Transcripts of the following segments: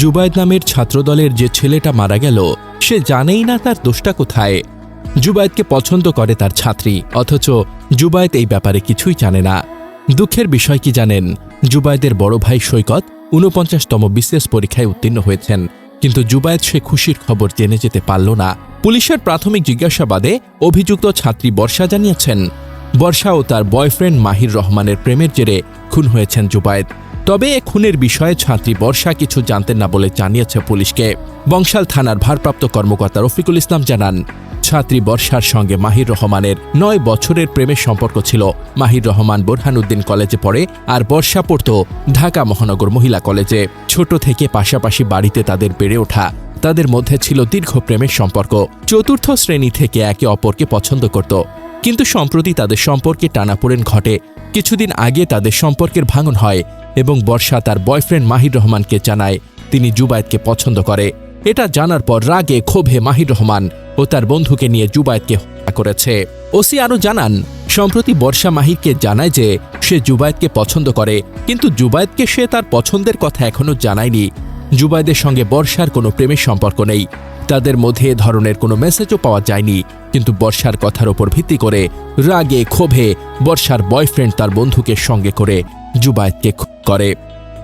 জুবায়েদ নামের ছাত্রদলের যে ছেলেটা মারা গেল, সে জানেই না তার দোষটা কোথায়। জুবায়েদকে পছন্দ করে তার ছাত্রী, অথচ জুবায়েদ এই ব্যাপারে কিছুই জানে না। দুঃখের বিষয় কি জানেন? জুবায়েদের বড় ভাই সৈকত ঊনপঞ্চাশতম বিশেষ পরীক্ষায় উত্তীর্ণ হয়েছেন। কিন্তু জুবায়েদ সে খুশির খবর জেনে যেতে পারল না। পুলিশের প্রাথমিক জিজ্ঞাসাবাদে অভিযুক্ত ছাত্রী বর্ষা জানিয়েছেন, বর্ষা ও তার বয়ফ্রেন্ড মাহির রহমানের প্রেমের জেরে খুন হয়েছেন জুবায়েদ তবে এ খুনের বিষয়ে ছাত্রী বর্ষা কিছু জানতেন না বলে জানিয়েছে পুলিশকে। বংশাল থানার ভারপ্রাপ্ত কর্মকর্তা রফিকুল ইসলাম জানান, ছাত্রী বর্ষার সঙ্গে মাহির রহমানের নয় বছরের প্রেমের সম্পর্ক ছিল। মাহির রহমান বোরহানুদ্দিন কলেজে পড়ে আর বর্ষা পড়ত ঢাকা মহানগর মহিলা কলেজে। ছোট থেকে পাশাপাশি বাড়িতে তাদের বেড়ে ওঠা, তাদের মধ্যে ছিল দীর্ঘ প্রেমের সম্পর্ক। চতুর্থ শ্রেণি থেকে একে অপরকে পছন্দ করত। কিন্তু সম্প্রতি তাদের সম্পর্কে টানাপোড়েন ঘটে। কিছুদিন আগে তাদের সম্পর্কের ভাঙন হয় এবং বর্ষা তার বয়ফ্রেন্ড মাহির রহমানকে জানায়, তিনি জুবায়েদকে পছন্দ করে। এটা জানার পর রাগে ক্ষোভে মাহির রহমান ও তার বন্ধুকে নিয়ে জুবায়েদকে হত্যা করেছে। ওসি আরও জানান, সম্প্রতি বর্ষা মাহিরকে জানায় যে সে জুবায়েদকে পছন্দ করে, কিন্তু জুবায়েদকে সে তার পছন্দের কথা এখনও জানায়নি। জুবায়েদের সঙ্গে বর্ষার কোনো প্রেমের সম্পর্ক নেই। তাদের মধ্যে ধরনের কোনো মেসেজও পাওয়া যায়নি। কিন্তু বর্ষার কথার ওপর ভিত্তি করে রাগে, ক্ষোভে বর্ষার বয়ফ্রেন্ড তার বন্ধুকে সঙ্গে করে জুবায়েদকে করে।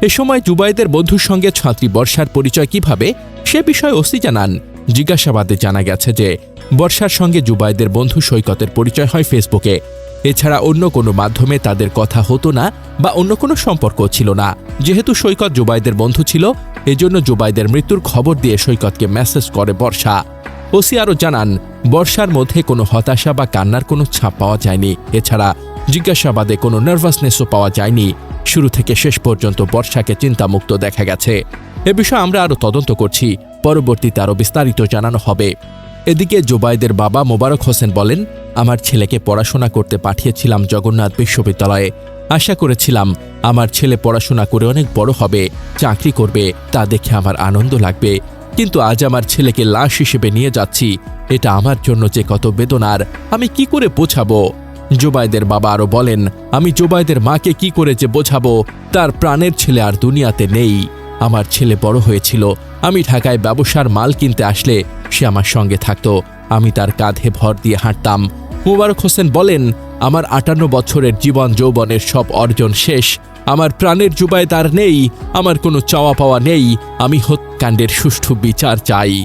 এ সময় জুবায়েদের বন্ধুর সঙ্গে ছাত্রী বর্ষার পরিচয় কীভাবে, সে বিষয়ে ওসি জানান। জিজ্ঞাসাবাদে জানা গেছে যে, বর্ষার সঙ্গে জুবায়েদের বন্ধু সৈকতের পরিচয় হয় ফেসবুকে এছাড়া অন্য কোনো মাধ্যমে তাদের কথা হতো না বা অন্য কোনো সম্পর্ক ছিল না। যেহেতু সৈকত জুবাইদের বন্ধু ছিল, এজন্য জুবাইদের মৃত্যুর খবর দিয়ে সৈকতকে মেসেজ করে বর্ষা। ওসি আরও জানান, বর্ষার মধ্যে কোনো হতাশা বা কান্নার কোনো ছাপ পাওয়া যায়নি। এছাড়া জিজ্ঞাসাবাদে কোনো নার্ভাসনেসও পাওয়া যায়নি। শুরু থেকে শেষ পর্যন্ত বর্ষাকে চিন্তামুক্ত দেখা গেছে। এ বিষয়ে আমরা আরও তদন্ত করছি। পরবর্তীতে আরও বিস্তারিত জানানো হবে। এদিকে জোবাইদের বাবা মোবারক হোসেন বলেন আমার ছেলেকে পড়াশোনা করতে পাঠিয়েছিলাম জগন্নাথ বিশ্ববিদ্যালয়ে। আশা করেছিলাম আমার ছেলে পড়াশোনা করে অনেক বড় হবে, চাকরি করবে, তা দেখে আমার আনন্দ লাগবে। কিন্তু আজ আমার ছেলেকে লাশ হিসেবে নিয়ে যাচ্ছি, এটা আমার জন্য যে কত বেদনার, আমি কি করে বোঝাবো? জোবাইদের বাবা আরও বলেন, আমি জোবাইদের মাকে কি করে যে বোঝাবো? তার প্রাণের ছেলে আর দুনিয়াতে নেই। আমার ছেলে বড় হয়েছিল, আমি ঢাকায় ব্যবসার মাল কিনতে আসলে সে আমার সঙ্গে থাকতো, আমি তার কাঁধে ভর দিয়ে হাঁটতাম মুবারক হোসেন বলেন, আমার আটান্ন বছরের জীবন যৌবনের সব অর্জন শেষ। আমার প্রাণের জুবায় তার নেই, আমার কোনো চাওয়া পাওয়া নেই। আমি হত্যাকাণ্ডের সুষ্ঠু বিচার চাই।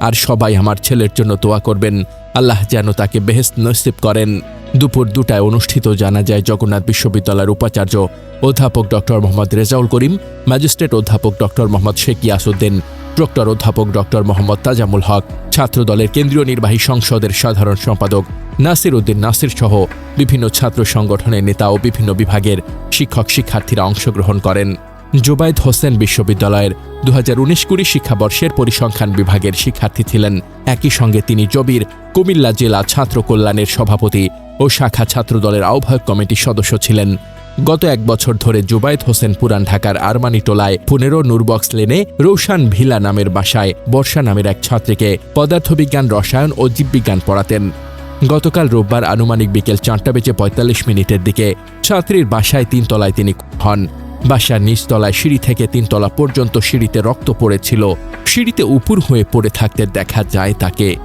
আর সবাই আমার ছেলের জন্য দোয়া করবেন। আল্লাহ যেন তাকে বেহেস নসিব করেন। দুপুর দুটায় অনুষ্ঠিত জানা যায় জগন্নাথ বিশ্ববিদ্যালয়ের উপাচার্য অধ্যাপক ডক্টর মোহাম্মদ রেজাউল করিম, ম্যাজিস্ট্রেট অধ্যাপক ডক্টর মোহাম্মদ শেখ ইয়াসুদ্দিন প্রক্টর অধ্যাপক ডক্টর মোহাম্মদ তাজামুল হক, ছাত্রদলের কেন্দ্রীয় নির্বাহী সংসদের সাধারণ সম্পাদক নাসির উদ্দিন নাসির সহ বিভিন্ন ছাত্র সংগঠনের নেতা ও বিভিন্ন বিভাগের শিক্ষক শিক্ষার্থীরা অংশগ্রহণ করেন। জোবায়েদ হোসেন বিশ্ববিদ্যালয়ের দু হাজার উনিশ কুড়ি শিক্ষাবর্ষের পরিসংখ্যান বিভাগের শিক্ষার্থী ছিলেন। একই সঙ্গে তিনি জবির কুমিল্লা জেলা ছাত্র কল্যাণের সভাপতি ও শাখা ছাত্রদলের আহ্বায়ক কমিটির সদস্য ছিলেন। গত এক বছর ধরে জুবায়েদ হোসেন পুরান ঢাকার আরমানি টোলায় পনেরো নুরবক্স লেনে রৌশান ভিলা নামের বাসায় বর্ষা নামের এক ছাত্রীকে পদার্থবিজ্ঞান, রসায়ন ও জীববিজ্ঞান পড়াতেন। গতকাল রোববার আনুমানিক বিকেল চারটা বেজে পঁয়তাল্লিশ মিনিটের দিকে ছাত্রীর বাসায় তিনতলায় তিনি হন। বাসার নিচতলায় সিঁড়ি থেকে তিনতলা পর্যন্ত সিঁড়িতে রক্ত পড়েছিল। সিঁড়িতে উপুর হয়ে পড়ে থাকতে দেখা যায় তাকে।